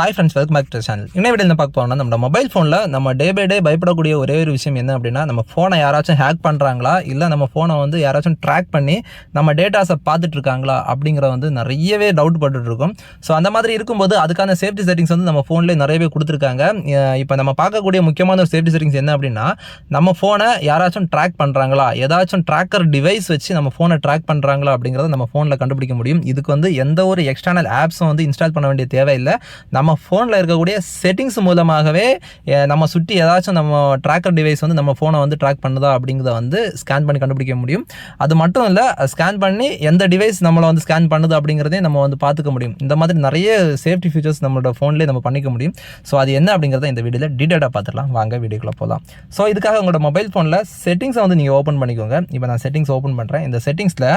Hi friends welcome back to channel இன்னும் video என்ன பார்க்க போறோம்னா நம்ம மொபைல் ஃபோனில் நம்ம டே பை டே பயப்படக்கூடிய ஒரே ஒரு விஷயம் என்ன அப்படின்னா நம்ம ஃபோனை யாராச்சும் ஹேக் பண்ணுறாங்களா இல்லை நம்ம ஃபோனை வந்து யாராச்சும் ட்ராக் பண்ணி நம்ம டேட்டாஸை பார்த்துட்டு இருக்காங்களா அப்படிங்கிற வந்து நிறையவே டவுட் பட்டுருக்கும் ஸோ அந்த மாதிரி இருக்கும்போது அதுக்கான சேஃப்டி செட்டிங்ஸ் வந்து நம்ம ஃபோன்லேயே நிறையவே கொடுத்துருக்காங்க. இப்போ நம்ம பார்க்கக்கூடிய முக்கியமான ஒரு சேஃப்டி செட்டிங்ஸ் என்ன அப்படின்னா நம்ம ஃபோனை யாராச்சும் ட்ராக் பண்ணுறாங்களா ஏதாச்சும் ட்ராக்கர் டிவைஸ் வச்சு நம்ம ஃபோனை ட்ராக் பண்ணுறாங்களா அப்படிங்கிறத நம்ம ஃபோனில் கண்டுபிடிக்க முடியும். இதுக்கு வந்து எந்த ஒரு எக்ஸ்டர்னல் ஆப்ஸும் வந்து இன்ஸ்டால் பண்ண வேண்டிய தேவையில்லை. நம்ம ஃபோனில் இருக்கக்கூடிய செட்டிங்ஸ் மூலமாகவே நம்ம சுற்றி ஏதாச்சும் நம்ம ட்ராக்கர் டிவைஸ் வந்து நம்ம ஃபோனை வந்து ட்ராக் பண்ணுதா அப்படிங்கிறத வந்து ஸ்கேன் பண்ணி கண்டுபிடிக்க முடியும். அது மட்டும் இல்லை ஸ்கேன் பண்ணி எந்த டிவைஸ் நம்மளை வந்து ஸ்கேன் பண்ணுது அப்படிங்கிறதையும் நம்ம வந்து பார்த்துக்க முடியும். இந்த மாதிரி நிறைய சேஃப்டி ஃபீச்சர்ஸ் நம்மளோட ஃபோன்லேயே நம்ம பண்ணிக்க முடியும். ஸோ அது என்ன அப்படிங்கிறத இந்த வீடியோவில் டீட்டெயிலாக பார்த்துக்கலாம் வாங்க வீடியோக்குள்ளே போகலாம் ஸோ இதுக்காக உங்களோட மொபைல் ஃபோனில் செட்டிங்ஸை வந்து நீங்கள் ஓப்பன் பண்ணிக்கோங்க. இப்போ நான் செட்டிங்ஸ் ஓப்பன் பண்ணுறேன் இந்த செட்டிங்ஸில்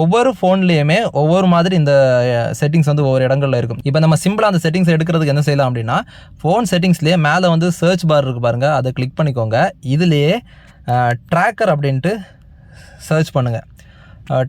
ஒவ்வொரு ஃபோன்லேயுமே ஒவ்வொரு மாதிரி இந்த செட்டிங்ஸ் வந்து ஒவ்வொரு இடங்களில் இருக்கும். இப்போ நம்ம சிம்பிளாக அந்த செட்டிங்ஸ் பார்க்குறதுக்கு என்ன செய்யலாம் அப்படின்னா ஃபோன் செட்டிங்ஸ்லேயே மேலே வந்து சர்ச் பார் இருக்குது பாருங்கள் அதை கிளிக் பண்ணிக்கோங்க. இதுலேயே ட்ராக்கர் அப்படின்ட்டு சர்ச் பண்ணுங்கள்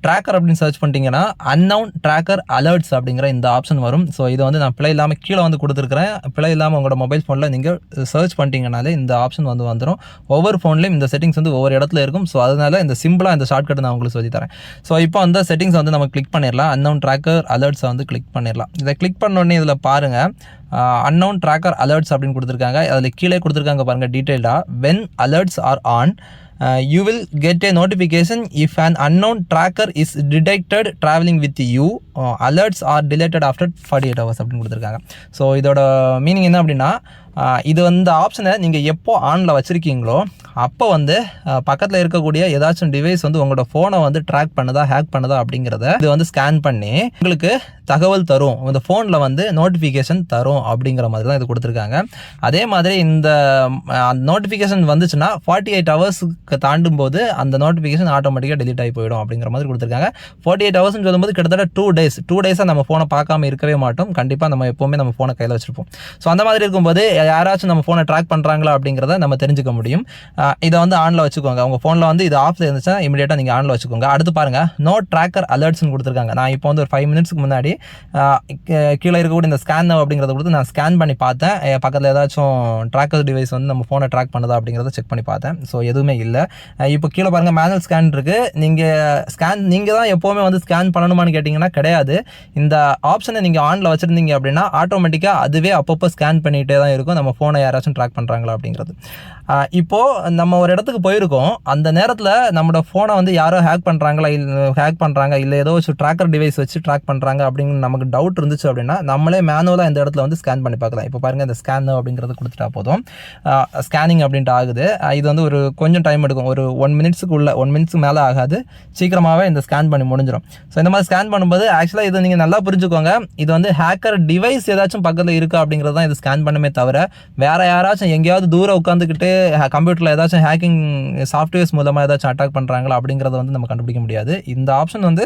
ட்ராக்கர் அப்படின்னு சர்ச் பண்ணிட்டீங்கன்னா அன்னவுன் ட்ராக்கர் அலர்ட்ஸ் அப்படிங்கிற இந்த ஆப்ஷன் வரும். ஸோ இது வந்து நான் பிழை இல்லாமல் கீழே வந்து கொடுத்துருக்குறேன். பிழை இல்லாமல் உங்களோட மொபைல் ஃபோனில் நீங்கள் சர்ச் பண்ணிட்டீங்கனாலே இந்த ஆப்ஷன் வந்து வந்துடும் ஒவ்வொரு ஃபோன்லேயும் இந்த செட்டிங்ஸ் வந்து ஒவ்வொரு இடத்துல இருக்கும். ஸோ அதனால இந்த சிம்பிளாக இந்த ஷார்ட்கட் நான் உங்களுக்கு சொல்லி தரேன். ஸோ இப்போ அந்த செட்டிங்ஸ் வந்து நம்ம கிளிக் பண்ணிடலாம். அன்னவுன் ட்ராக்கர் அலர்ட்ஸை வந்து கிளிக் பண்ணிடலாம். இதை கிளிக் பண்ணோடனே இதில் பாருங்கள் அன்னவுன் ட்ராக்கர் அலர்ட்ஸ் அப்படின்னு கொடுத்துருக்காங்க. அதில் கீழே கொடுத்துருக்காங்க பாருங்கள் டீட்டெயில்டாக when alerts are on you will get a notification if an unknown tracker is detected travelling with you alerts are delayed after forty eight hours அப்படின்னு கொடுத்துருக்காங்க ஸோ இதோட மீனிங் என்ன அப்படின்னா இது வந்து ஆப்ஷனை நீங்கள் எப்போ ஆனில் வச்சுருக்கீங்களோ அப்போ வந்து பக்கத்தில் இருக்கக்கூடிய ஏதாச்சும் டிவைஸ் வந்து உங்களோட ஃபோனை வந்து ட்ராக் பண்ணுதா ஹேக் பண்ணுதா அப்படிங்கிறத இது வந்து ஸ்கேன் பண்ணி உங்களுக்கு தகவல் தரும். இந்த ஃபோனில் வந்து நோட்டிஃபிகேஷன் தரும் அப்படிங்கிற மாதிரி தான் இது கொடுத்துருக்காங்க. அதே மாதிரி இந்த நோட்டிஃபிகேஷன் வந்துச்சுன்னா ஃபார்ட்டி எயிட் ஹவர்ஸ்க்கு தாண்டும் போது அந்த நோட்டிஃபிகேஷன் ஆட்டோமேட்டிக்காக டெலிட் ஆகி போயிடும் அப்படிங்கிற மாதிரி கொடுத்துருக்காங்க. ஃபார்ட்டி எயிட் ஹவர்ஸ்னு சொல்லும்போது கிட்டத்தட்ட டூ டேஸ் டூ டேஸாக நம்ம ஃபோனை பார்க்காம இருக்கவே மாட்டோம். கண்டிப்பாக நம்ம எப்போவுமே நம்ம ஃபோனை கையில் வச்சிருப்போம். ஸோ அந்த மாதிரி இருக்கும்போது யாராச்சும் நம்ம ஃபோனை ட்ராக் பண்ணுறாங்களா அப்படிங்கிறத நம்ம தெரிஞ்சுக்க முடியும். இதை வந்து ஆனில் வச்சுக்கோங்க. உங்கள் ஃபோனில் வந்து இது ஆஃப் இருந்துச்சுன்னா இமீடியட்டாக நீங்கள் ஆனில் வச்சுக்கோங்க. அடுத்து பாருங்கள் நோ ட்ராக்கர் அலர்ட்ஸ்னு கொடுத்துருக்காங்க. நான் இப்போ வந்து ஒரு ஃபைவ் மினிட்ஸ்க்கு முன்னாடி கீ- கீழே இருக்கக்கூடிய இந்த ஸ்கேன் அப்படிங்கிறத கொடுத்து நான் ஸ்கேன் பண்ணி பார்த்தேன். என் பக்கத்தில் ஏதாச்சும் ட்ராக்கர் டிவைஸ் வந்து நம்ம ஃபோனை ட்ராக் பண்ணுதா அப்படிங்கிறத செக் பண்ணி பார்த்தேன். ஸோ எதுவுமே இல்லை. இப்போ கீழே பாருங்கள் மேனுவல் ஸ்கேன் இருக்குது நீங்கள் ஸ்கேன் நீங்கள் தான் எப்போவுமே வந்து ஸ்கேன் பண்ணணுமான்னு கேட்டிங்கன்னா கிடையாது. இந்த ஆப்ஷனை நீங்கள் ஆனில் வச்சுருந்தீங்க அப்படின்னா ஆட்டோமேட்டிக்காக அதுவே அப்பப்போ ஸ்கேன் பண்ணிகிட்டே தான் இருக்கும். நம்ம ஃபோனை யாராச்சும் ட்ராக் பண்ணுறாங்களா அப்படிங்கிறது. இப்போது நம்ம ஒரு இடத்துக்கு போயிருக்கோம். அந்த நேரத்தில் நம்மளோட ஃபோனை வந்து யாரோ ஹேக் பண்ணுறாங்களா இல்லை ஹேக் பண்ணுறாங்க இல்லை ஏதோ ஒரு ட்ராக்கர் டிவைஸ் வச்சு ட்ராக் பண்ணுறாங்க அப்படின்னு நமக்கு டவுட் இருந்துச்சு அப்படின்னா நம்மளே மேனுவலாக இந்த இடத்துல வந்து ஸ்கேன் பண்ணி பார்க்கலாம். இப்போ பாருங்கள் இந்த ஸ்கேன் அப்படிங்கிறது கொடுத்துட்டா போதும். ஸ்கேனிங் அப்படின்ட்டு ஆகுது. இது வந்து ஒரு கொஞ்சம் டைம் எடுக்கும். ஒரு ஒன் மினிட்ஸுக்கு உள்ள ஒன் மினிட்ஸ்க்கு மேலே ஆகாது. சீக்கிரமாகவே இந்த ஸ்கேன் பண்ணி முடிஞ்சிடும் ஸோ இந்த மாதிரி ஸ்கேன் பண்ணும்போது ஆக்சுவலாக இது நீங்கள் நல்லா புரிஞ்சுக்கோங்க. இது வந்து ஹேக்கர் டிவைஸ் ஏதாச்சும் பக்கத்தில் இருக்கா அப்படிங்கிறது தான் இது ஸ்கேன் பண்ணுமே தவிர வேறு யாராச்சும் எங்கேயாவது தூரம் உட்காந்துக்கிட்டு கம்ப்யூட்டரில் ஏதாச்சும் ஹேக்கிங் சாஃப்ட்வேர்ஸ் மூலமாக ஏதாச்சும் அட்டாக் பண்ணுறாங்களா அப்படிங்கிறத வந்து நம்ம கண்டுபிடிக்க முடியாது. இந்த ஆப்ஷன் வந்து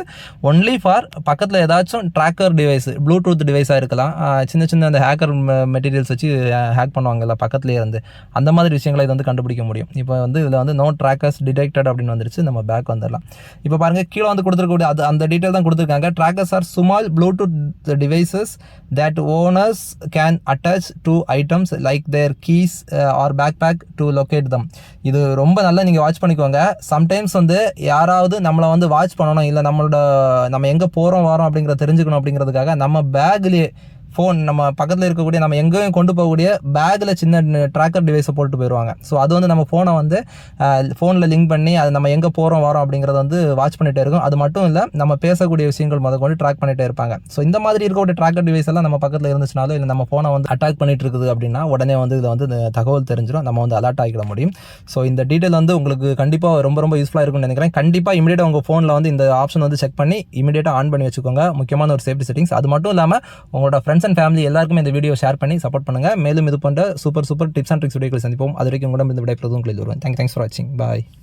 ஒன்லி ஃபார் பக்கத்தில் ஏதாச்சும் ட்ராக்கர் டிவைஸ் ப்ளூடூத் டிவைஸாக இருக்கலாம். சின்ன சின்ன அந்த ஹேக்கர் மெட்டீரியல்ஸ் வச்சு ஹேக் பண்ணுவாங்கல்ல பக்கத்துலேயே இருந்து. அந்த மாதிரி விஷயங்களை இது வந்து கண்டுபிடிக்க முடியும். இப்போ வந்து இதில் வந்து நோ ட்ராக்கர்ஸ் டிடெக்டட் அப்படின்னு வந்துருச்சு. நம்ம பேக் வந்துடலாம். இப்போ பாருங்கள் கீழே வந்து கொடுத்துருக்கக்கூடிய அது அந்த டீட்டெயில் தான் கொடுத்துருக்காங்க. Trackers are small Bluetooth devices that owners can attach to items like their keys or bag bag to locate them இது ரொம்ப நல்லா நீங்கள் வாட்ச் பண்ணிக்கோங்க. சம்டைம்ஸ் வந்து யாராவது நம்மளை வந்து வாட்ச் பண்ணணும் இல்லை நம்மளோட நம்ம எங்கே போகிறோம் வரோம் அப்படிங்கிறத தெரிஞ்சுக்கணும் அப்படிங்கிறதுக்காக நம்ம பேக்லேயே ஃபோன் நம்ம பக்கத்தில் இருக்கக்கூடிய நம்ம எங்கேயும் கொண்டு போகக்கூடிய பேக்கில் சின்ன ட்ராக்கர் டிவைஸை போட்டு போயிடுவாங்க ஸோ அது வந்து நம்ம ஃபோனை வந்து ஃபோனில் லிங்க் பண்ணி அது நம்ம எங்கே போகிறோம் வரோம் அப்படிங்கிறத வந்து வாட்ச் பண்ணிகிட்டே இருக்கும். அது மட்டும் இல்லை நம்ம பேசக்கூடிய விஷயங்கள் முத கொண்டு ட்ராக் பண்ணிகிட்டே இருப்பாங்க. ஸோ இந்த மாதிரி இருக்கக்கூடிய ட்ராக்கர் டிவைஸ் எல்லாம் நம்ம பக்கத்தில் இருந்துச்சுனாலும் இல்லை நம்ம ஃபோனை வந்து அட்டாக் பண்ணிட்டு இருக்குது அப்படின்னா உடனே வந்து இதை வந்து தகவல் தெரிஞ்சிடும் நம்ம வந்து அலர்ட் ஆகிட முடியும். ஸோ இந்த டீட்டெயில் வந்து உங்களுக்கு கண்டிப்பாக ரொம்ப ரொம்ப யூஸ்ஃபுல்லாக இருக்கும்னு நினைக்கிறேன். கண்டிப்பாக இமீடியட்டாக உங்கள் ஃபோனில் வந்து இந்த ஆப்ஷன் வந்து செக் பண்ணி இமீடியட்டாக ஆன் பண்ணி வச்சுக்கோங்க. முக்கியமான ஒரு சேஃப்டி செட்டிங்ஸ் அது மட்டும் இல்லாமல் உங்களோட ஃப்ரெண்ட்ஸ் அண்ட் ஃபேமிலி எல்லாருக்குமே இந்த வீடியோ ஷேர் பண்ணி சப்போர்ட் பண்ணுங்கள் மேலும் இது போன்ற super super tips and tricks வீடியோக்கள் சந்திப்போம். அது வரைக்கும் கூட இந்த விடைபெறுவதும் உங்களில் வருவேன் தேங்க் தேங்க்ஸ் ஃபார் வாட்சிங் பாய்